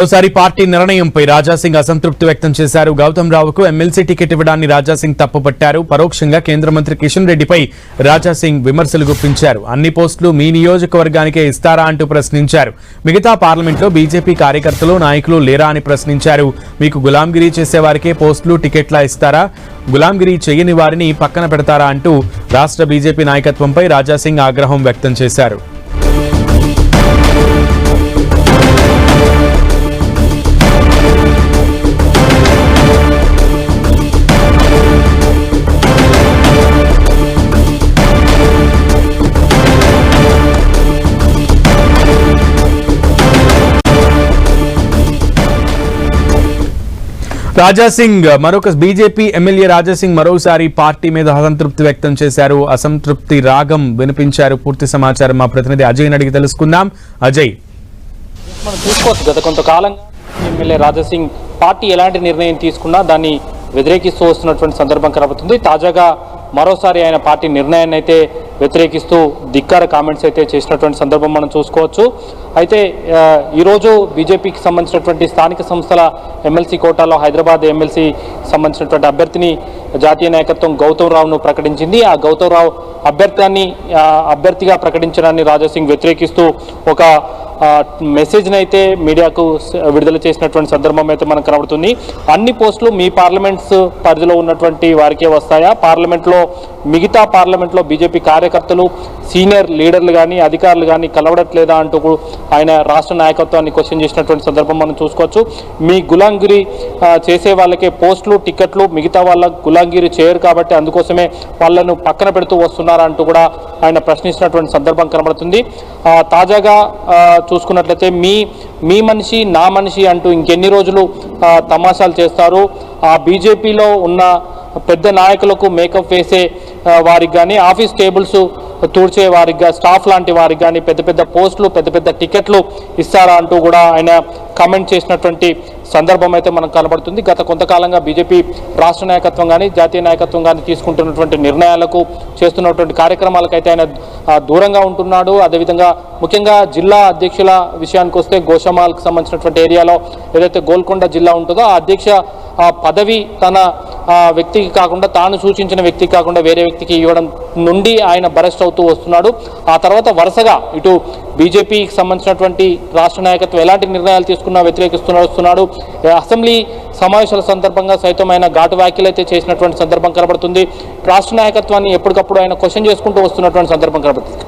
మరోసారి పార్టీ నిర్ణయంపై రాజాసింగ్ అసంతృప్తి వ్యక్తం చేశారు. గౌతమ్ రావుకు ఎమ్మెల్సీ టికెట్ ఇవ్వడాన్ని రాజాసింగ్ తప్పుపట్టారు. పరోక్షంగా కేంద్ర మంత్రి కిషన్ రెడ్డిపై రాజాసింగ్ విమర్శలు గుప్పించారు. అన్ని పోస్టులు మీ నియోజకవర్గానికే ఇస్తారా అంటూ ప్రశ్నించారు. మిగతా పార్లమెంట్లో బీజేపీ కార్యకర్తలు నాయకులు లేరా అని ప్రశ్నించారు. మీకు గులాంగిరి చేసేవారికే పోస్టులు టికెట్లా ఇస్తారా? గులాంగిరి చేయని వారిని పక్కన పెడతారా అంటూ రాష్ట్ర బీజేపీ నాయకత్వంపై రాజాసింగ్ ఆగ్రహం వ్యక్తం చేశారు. రాజాసింగ్ మరొక బీజేపీ ఎమ్మెల్యే రాజాసింగ్ మరోసారి పార్టీ మీద అసంతృప్తి వ్యక్తం చేశారు. అసంతృప్తి రాగం వినిపించారు. పూర్తి సమాచారం మా ప్రతినిధి అజయ్ అడిగి తెలుసుకుందాం. అజయ్. మనం చూసుకోవచ్చు. గత కొంతకాలంగా ఎమ్మెల్యే రాజాసింగ్ పార్టీ ఎలాంటి నిర్ణయం తీసుకున్నా దాన్ని వ్యతిరేకిస్తూ వస్తున్నటువంటి సందర్భం కనబడుతుంది. తాజాగా మరోసారి ఆయన పార్టీ నిర్ణయాన్ని అయితే వ్యతిరేకిస్తూ ధిక్కార కామెంట్స్ అయితే చేసినటువంటి సందర్భం మనం చూసుకోవచ్చు. అయితే ఈరోజు బీజేపీకి సంబంధించినటువంటి స్థానిక సంస్థల ఎమ్మెల్సీ కోటాలో హైదరాబాద్ ఎమ్మెల్సీ సంబంధించినటువంటి అభ్యర్థిని జాతీయ నాయకత్వం గౌతమ్ రావును ప్రకటించింది. ఆ గౌతమ్ రావు అభ్యర్థాన్ని అభ్యర్థిగా ప్రకటించడాన్ని రాజాసింగ్ వ్యతిరేకిస్తూ ఒక మెసేజ్ని అయితే మీడియాకు విడుదల చేసినటువంటి సందర్భం అయితే మనకు కనబడుతుంది. అన్ని పోస్టులు మీ పార్లమెంట్స్ పరిధిలో ఉన్నటువంటి వారికే వస్తాయా? పార్లమెంట్లో మిగతా పార్లమెంట్లో బీజేపీ కార్యకర్తలు సీనియర్ లీడర్లు కానీ అధికారులు కానీ కలవడట్లేదా అంటూ కూడా ఆయన రాష్ట్ర నాయకత్వాన్ని క్వశ్చన్ చేసినటువంటి సందర్భం మనం చూసుకోవచ్చు. మీ గులాంగిరి చేసే వాళ్ళకే పోస్టులు టికెట్లు మిగతా వాళ్ళ గులాంగిరి చేయరు కాబట్టి అందుకోసమే వాళ్ళను పక్కన పెడుతూ వస్తున్నారా అంటూ కూడా ఆయన ప్రశ్నించినటువంటి సందర్భం కనబడుతుంది. తాజాగా చూసుకున్నట్లయితే మీ మీ మనిషి నా మనిషి అంటూ ఇంకెన్ని రోజులు తమాషాలు చేస్తారు. ఆ బీజేపీలో ఉన్న పెద్ద నాయకులకు మేకప్ వేసే వారికి కానీ ఆఫీస్ టేబుల్స్ తూడ్చే వారికి స్టాఫ్ లాంటి వారికి కానీ పెద్ద పెద్ద పోస్టులు పెద్ద పెద్ద టికెట్లు ఇస్తారా అంటూ కూడా ఆయన కమెంట్ చేసినటువంటి సందర్భం అయితే మనకు కనబడుతుంది. గత కొంతకాలంగా బీజేపీ రాష్ట్ర నాయకత్వం కానీ జాతీయ నాయకత్వం కానీ తీసుకుంటున్నటువంటి నిర్ణయాలకు చేస్తున్నటువంటి కార్యక్రమాలకైతే ఆయన దూరంగా ఉంటున్నాడు. అదేవిధంగా ముఖ్యంగా జిల్లా అధ్యక్షుల విషయానికి వస్తే గోషమాల్కి సంబంధించినటువంటి ఏరియాలో ఏదైతే గోల్కొండ జిల్లా ఉంటుందో ఆ అధ్యక్ష పదవి తన ఆ, వ్యక్తికి కాకుండా తాను సూచించిన వ్యక్తికి కాకుండా వేరే వ్యక్తికి ఇవ్వడం నుండి ఆయన బరెస్ట్ అవుతూ వస్తున్నాడు. ఆ తర్వాత వరుసగా ఇటు బీజేపీకి సంబంధించినటువంటి రాష్ట్ర నాయకత్వం ఎలాంటి నిర్ణయాలు తీసుకున్నా వ్యతిరేకిస్తున్నాడు వస్తున్నాడు. అసెంబ్లీ సమావేశాల సందర్భంగా సైతం ఆయన ఘాటు వ్యాఖ్యలు అయితే చేసినటువంటి సందర్భం కనబడుతుంది. రాష్ట్ర నాయకత్వాన్ని ఎప్పటికప్పుడు ఆయన క్వశ్చన్ చేసుకుంటూ వస్తున్నటువంటి సందర్భం కనబడుతుంది.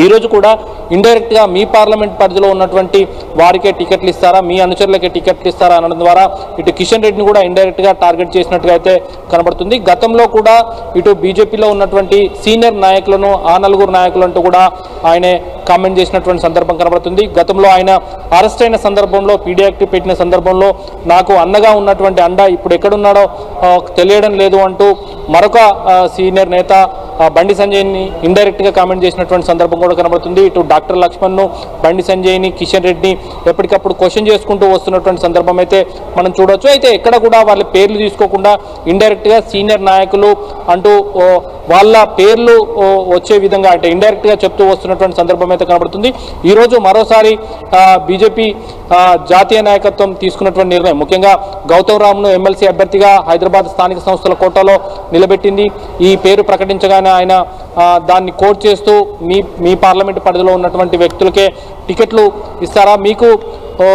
ఈరోజు కూడా ఇండైరెక్ట్గా మీ పార్లమెంట్ పరిధిలో ఉన్నటువంటి వారికే టికెట్లు ఇస్తారా? మీ అనుచరులకే టికెట్లు ఇస్తారా? అనడం ద్వారా ఇటు కిషన్ రెడ్డిని కూడా ఇండైరెక్ట్గా టార్గెట్ చేసినట్టుగా అయితే కనబడుతుంది. గతంలో కూడా ఇటు బీజేపీలో ఉన్నటువంటి సీనియర్ నాయకులను ఆ నలుగురు నాయకులంటూ కూడా ఆయనే కామెంట్ చేసినటువంటి సందర్భం కనబడుతుంది. గతంలో ఆయన అరెస్ట్ అయిన సందర్భంలో పీడియాక్టివ్ పెట్టిన సందర్భంలో నాకు అన్నగా ఉన్నటువంటి అండ ఇప్పుడు ఎక్కడున్నాడో తెలియడం లేదు అంటూ మరొక సీనియర్ నేత బండి సంజయ్ని ఇండైరెక్ట్గా కామెంట్ చేసినటువంటి సందర్భం కూడా కనబడుతుంది. ఇటు డాక్టర్ లక్ష్మణ్ను బండి సంజయ్ని కిషన్ రెడ్డిని ఎప్పటికప్పుడు క్వశ్చన్ చేసుకుంటూ వస్తున్నటువంటి సందర్భం అయితే మనం చూడొచ్చు. అయితే ఎక్కడ కూడా వాళ్ళ పేర్లు తీసుకోకుండా ఇండైరెక్ట్గా సీనియర్ నాయకులు అంటూ వాళ్ళ పేర్లు వచ్చే విధంగా అంటే ఇండైరెక్ట్గా చెప్తూ వస్తున్నటువంటి సందర్భం అయితే కనబడుతుంది. ఈరోజు మరోసారి బీజేపీ జాతీయ నాయకత్వం తీసుకున్నటువంటి నిర్ణయం. ముఖ్యంగా గౌతమ్ రామ్ను ఎమ్మెల్సీ అభ్యర్థిగా హైదరాబాద్ స్థానిక సంస్థల కోటాలో నిలబెట్టింది. ఈ పేరు ప్రకటించగానే ఆయన దాన్ని కోట్ చేస్తూ మీ మీ పార్లమెంట్ పరిధిలో ఉన్నటువంటి వ్యక్తులకే టికెట్లు ఇస్తారా? మీకు ఓ,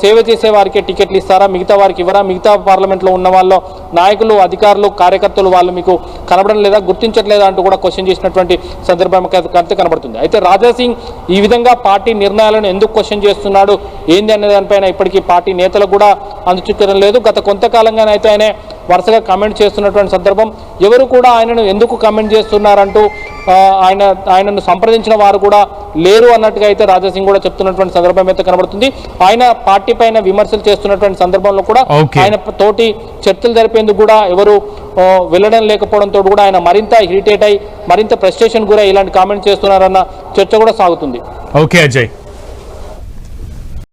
సేవ చేసే వారికే టికెట్లు ఇస్తారా? మిగతా వారికి ఇవ్వరా? మిగతా పార్లమెంట్లో ఉన్న వాళ్ళు నాయకులు అధికారులు కార్యకర్తలు వాళ్ళు మీకు కనబడడం లేదా గుర్తించట్లేదా అంటూ కూడా క్వశ్చన్ చేసినటువంటి సందర్భం అయితే కనబడుతుంది. అయితే రాజాసింగ్ ఈ విధంగా పార్టీ నిర్ణయాలను ఎందుకు క్వశ్చన్ చేస్తున్నాడు? ఏంది అనే దానిపైన ఇప్పటికీ పార్టీ నేతలకు కూడా అందుచుట్టడం లేదు. గత కొంతకాలంగానైతే ఆయన వరుసగా కామెంట్ చేస్తున్నటువంటి సందర్భం. ఎవరు కూడా ఆయనను ఎందుకు కామెంట్ చేస్తున్నారంటూ ఆయన ఆయనను సంప్రదించిన వారు కూడా లేరు అన్నట్టుగా అయితే రాజాసింగ్ కూడా చెప్తున్నటువంటి సందర్భం అయితే కనబడుతుంది. ఆయన పార్టీ పైన విమర్శలు చేస్తున్నటువంటి సందర్భంలో కూడా. ఆయన తోటి చర్చలు జరిపేందుకు కూడా ఎవరు వెళ్ళడం లేకపోవడంతో కూడా ఆయన మరింత ఇరిటేట్ అయి మరింత ప్రెస్టేషన్ గురై ఇలాంటి కామెంట్ చేస్తున్నారన్న చర్చ కూడా సాగుతుంది. ఓకే అజయ్.